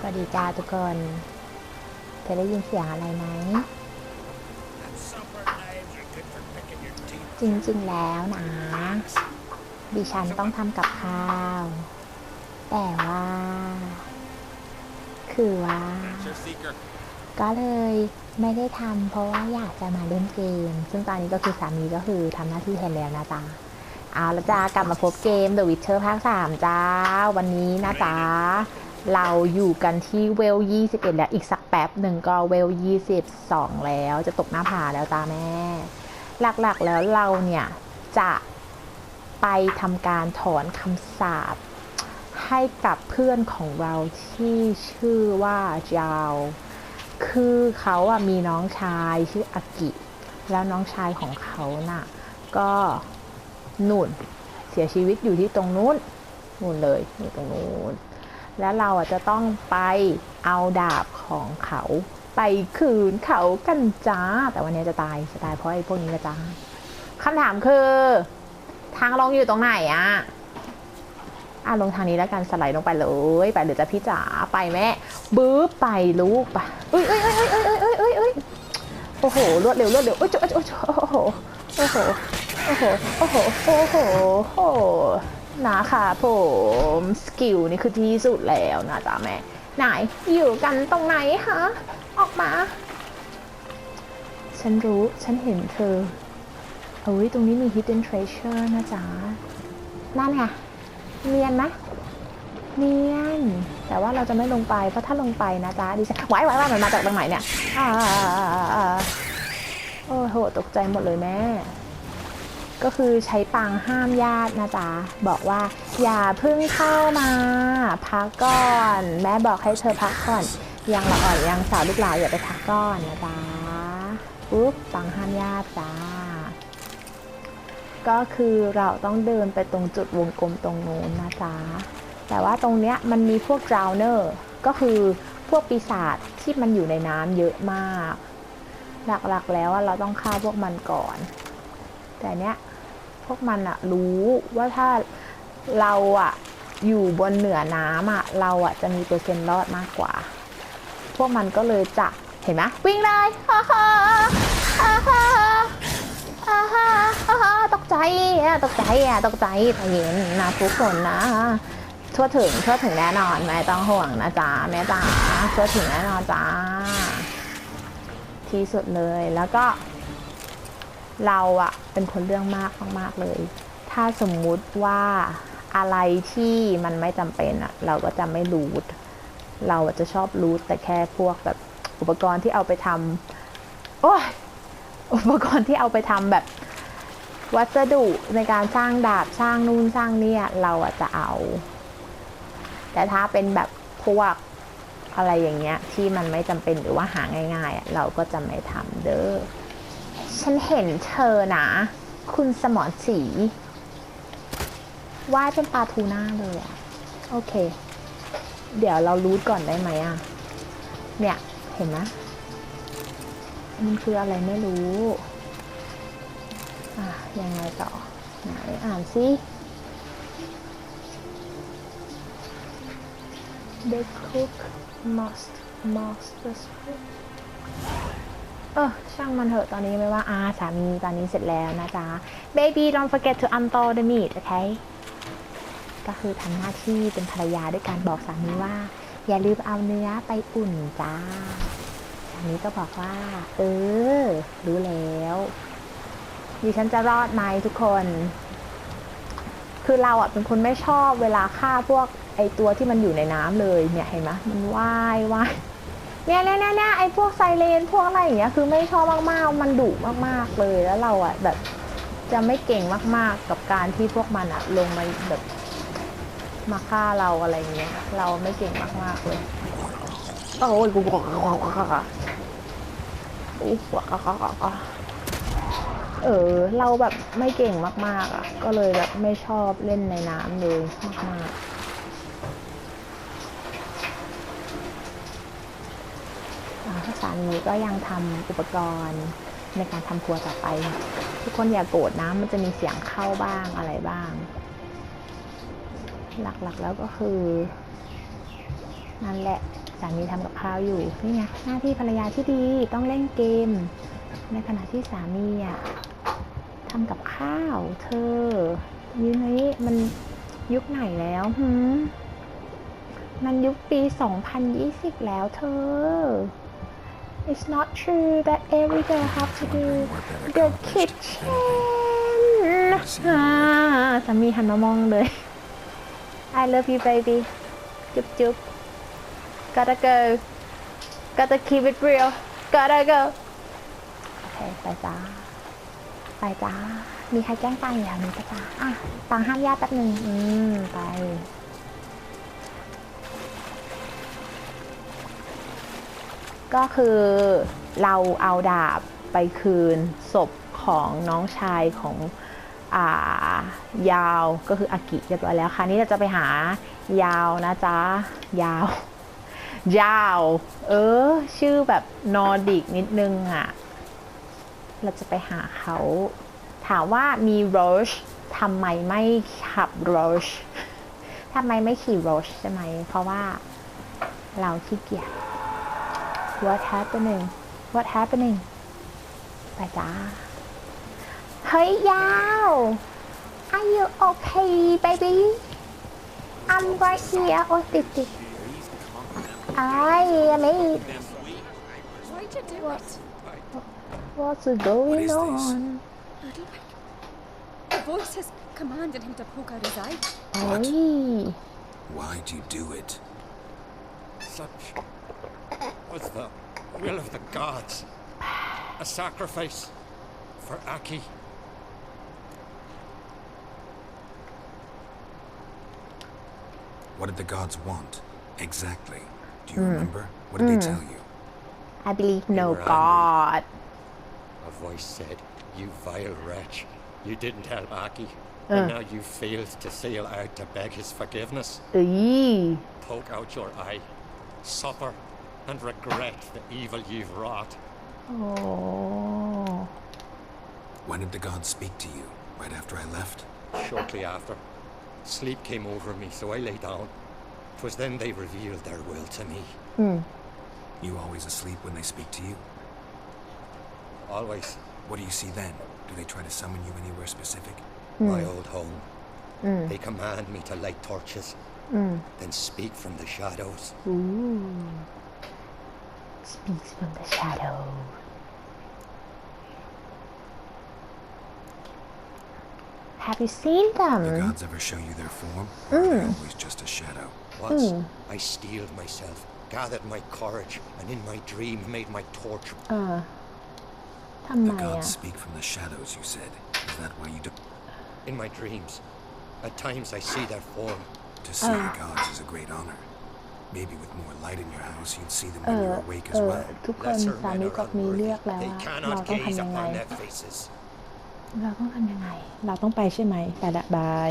สวัสดีจ้าทุกคน เธอได้ยินเสียงอะไรไหม จริงๆแล้วนะ ดิฉันต้องทำกับข้าว แต่ว่า คือว่า ก็เลยไม่ได้ทำเพราะว่าอยากจะมาเล่นเกม ซึ่งตอนนี้ก็คือสามีก็คือทำหน้าที่แทนแล้วนะจ๊ะเอาละจ้ากลับมาพบเกม The Witcher ภาค 3 จ้า วันนี้นะจ๊ะ เราอยู่กันที่เวล 21 แล้ว อีกสักแป๊บหนึ่งก็เวล 22 แล้วจะตกหน้าผาแล้วจ้าแม่ หลักๆแล้วเราเนี่ย จะไปทำการถอนคำสาปให้กับเพื่อนของเราที่ชื่อว่าจาว คือเขาอะมีน้องชายชื่ออากิ แล้วน้องชายของเขาน่ะ ก็นุ่น เสียชีวิตอยู่ที่ตรงนู้นนู่นเลยอยู่ตรงนู้น แล้วเราจะต้องไปเอาดาบของเขาไปคืนเขากันจ้า แต่วันนี้จะตายจะตายเพราะไอ้พวกนี้กระจ้าคำถามคือ ทางลงอยู่ตรงไหนอะอะลงทางนี้แล้วกันสไลด์ลงไปเลยไปเดี๋ยวจะพี่จ๋าไปแม่บื้อไปลูกไปเอ้ยเอ้ยเอ้ยเอ้ยเอ้ยเอ้ยเอ้ยโอ้โหรวดเร็วรวดเร็วโอ้ยโอ้ยโอ้โหโอ้โหโอ้โหโอ้โหโอ้โห นะค่ะผมสกิลนี่คือที่สุดแล้วนะจ๊ะแม่ไหนอยู่กันตรงไหนฮะออกมา ฉันรู้ฉันเห็นเธอเฮ้ยตรงนี้มี hidden treasure นะจ๊ะนั่นไงเนียนไหมเนียน แต่ว่าเราจะไม่ลงไป เพราะถ้าลงไปนะจ๊ะดิฉันไว้ไว้ไว้มันมาจากตรงไหนเนี่ยอ่าโอ้โหตกใจหมดเลยแม่ ก็คือใช้ปังห้ามญาตินะจ๊ะบอกว่า อย่าเพิ่งเข้ามาพักก่อน แม่บอกให้เธอพักก่อน ยังละอ่อนยังสาวลูกหลาอย่าไปพักก่อนนะจ๊ะปุ๊บปังห้ามญาติจ้าก็คือเราต้องเดินไปตรงจุดวงกลมตรงนู้นนะจ๊ะแต่ว่าตรงเนี้ยมันมีพวกดราวเนอร์ก็คือพวกปีศาจที่มันอยู่ในน้ำเยอะมาก หลักๆแล้วเราต้องฆ่าพวกมันก่อน แต่เนี้ยพวกมันอะรู้ว่าถ้าเราอะอยู่บนเหนือน้ำอะเราอะจะมีเปอร์เซ็นต์รอดมากกว่า พวกมันก็เลยจะเห็นไหมวิ่งเลยฮ่าฮ่าฮ่าฮ่าอ่าฮ่าตกใจอะตกใจอะตกใจใจเย็นนะทุกคนนะทั่วถึงทั่วถึงแน่นอนไม่ต้องห่วงนะจ๊ะแม่จ๋าทั่วถึงแน่นอนจ้าที่สุดเลยแล้วก็ เราอะเป็นคนเรื่องมากมากๆเลย ถ้าสมมุติว่าอะไรที่มันไม่จำเป็นอะเราก็จะไม่รูทเราจะชอบรูทแต่แค่พวกแบบอุปกรณ์ที่เอาไปทำโอ้ยอุปกรณ์ที่เอาไปทำแบบวัสดุในการสร้างดาบสร้างนู่นสร้างเนี่ยเราอะจะเอา แต่ถ้าเป็นแบบพวกอะไรอย่างเงี้ยที่มันไม่จำเป็นหรือว่าหาง่ายๆอะเราก็จะไม่ทำเด้อ ฉันเห็นเธอนะ คุณสมอนสีว่ายเป็นปลาทูน่าเลยอะโอเค เดี๋ยวเรารูทก่อนได้ไหมอะเนี่ย เห็นไหมมันคืออะไรไม่รู้ อะ ยังไงต่อ ไหนอ่านสิ The cook must master split เออช่างมันเถอะตอนนี้ไม่ว่าอาสามีตอนนี้เสร็จแล้วนะจ๊ะ baby don't forget to unthaw the meat โอเคก็คือทำหน้าที่เป็นภรรยาด้วยการบอกสามีว่า อย่าลืมเอาเนื้อไปอุ่นจ้าอันนี้ก็บอกว่า เออ รู้แล้วดิฉันจะรอดไหมทุกคน คือเราอะเป็นคนไม่ชอบเวลาฆ่าพวกไอตัวที่มันอยู่ในน้ำเลยเนี่ยเห็นไหมมันว่ายว่าย เนี่ยเนี่ยเนี่ยไอพวกไซเรนพวกอะไรอย่างเงี้ยคือไม่ชอบมากๆ มันดุมากๆเลยแล้วเราอะแบบจะไม่เก่งมากๆกับการที่พวกมันอะลงมาแบบมาฆ่าเราอะไรเงี้ย เราไม่เก่งมากๆเลยโอ้ยกูบอกอุ๊ยเออ เราแบบไม่เก่งมากๆอะ ก็เลยแบบไม่ชอบเล่นในน้ำเลยมากๆ อ่าสามีก็ยังทำอุปกรณ์ในการทำครัวต่อไป ทุกคนอย่าโกรธนะมันจะมีเสียงเข้าบ้างอะไรบ้าง หลักๆแล้วก็คือนั่นแหละสามีทำกับข้าวอยู่นี่ไงหน้าที่ภรรยาที่ดีต้องเล่นเกม ในขณะที่สามีอะทำกับข้าว เธอยุคนี้มันยุคไหนแล้วหืมมันยุคปี 2020 แล้วเธอ It's not true that every girl have to do the kitchen อ่าสามีหันมามองเลย I love you baby จุ๊บจุ๊บ gotta go gotta keep it real gotta go โอเคไปจ้า ไปจ้า มีใครแจ้งตังอย่างนี้ปะจ้าอะตังห้ามญาติแป๊บหนึ่งอืม ไป ก็คือเราเอาดาบไปคืนศพของน้องชายของอ่ายาวก็คืออากิเรียบร้อยแล้วค่ะ นี่เราจะไปหายาวนะจ๊ะ ยาว ยาว เออ ชื่อแบบนอร์ดิกนิดนึงอะ่ะ เราจะไปหาเขา ถามว่ามีโรชทำไมไม่ขับโรชทำไมไม่ขี่โรชใช่ไหม เพราะว่าเราขี้เกียจ What happening What happening ไปจ้า เฮ้ย ยาว Are you okay baby I'm right here โอ้ยติดติดอะไรไม่ Why'd you do it? What's going is this? on Ludwig. The voice has commanded him to poke out his eye. เฮ้ย Why'd you do it? Such was the will of the gods. A sacrifice for Aki. What did the gods want exactly? Do you mm. remember? What did mm. they hmm. tell you? I believe no god. Angry. A voice said, You vile wretch. You didn't help Aki. Uh. And now you failed to sail out to beg his forgiveness. Eee. Poke out your eye. Suffer and regret the evil you've wrought. โอ้ When did the gods speak to you? Right after I left? Shortly after, sleep came over me, so I lay down. 'Twas then they revealed their will to me. Hmm. You always asleep when they speak to you? Always What do you see then? Do they try to summon you anywhere specific? Hmm. my old home. Hmm. They command me to light torches, then speak from the shadows speaks from the shadow. Have you seen them? The gods ever show you their form? Mm. Always just a shadow. Once mm. I steeled myself, gathered my courage, and in my dream made my torch. Uh. The gods speak from the shadows, you said. Is that why you do? In my dreams, at times I see their form. To see uh. the gods is a great honor. Maybe with more light in your house, you'd see them เอ when อ you're awake เอ as อ well. ทุกคน Lesser สา men มี are กับมี unworthy. เลือกแล้ว They อะเรา cannot ต้อง gaze ทำยังไง upon their faces. เราต้องทำยังไง เราต้องไปใช่ไหมไปละบาย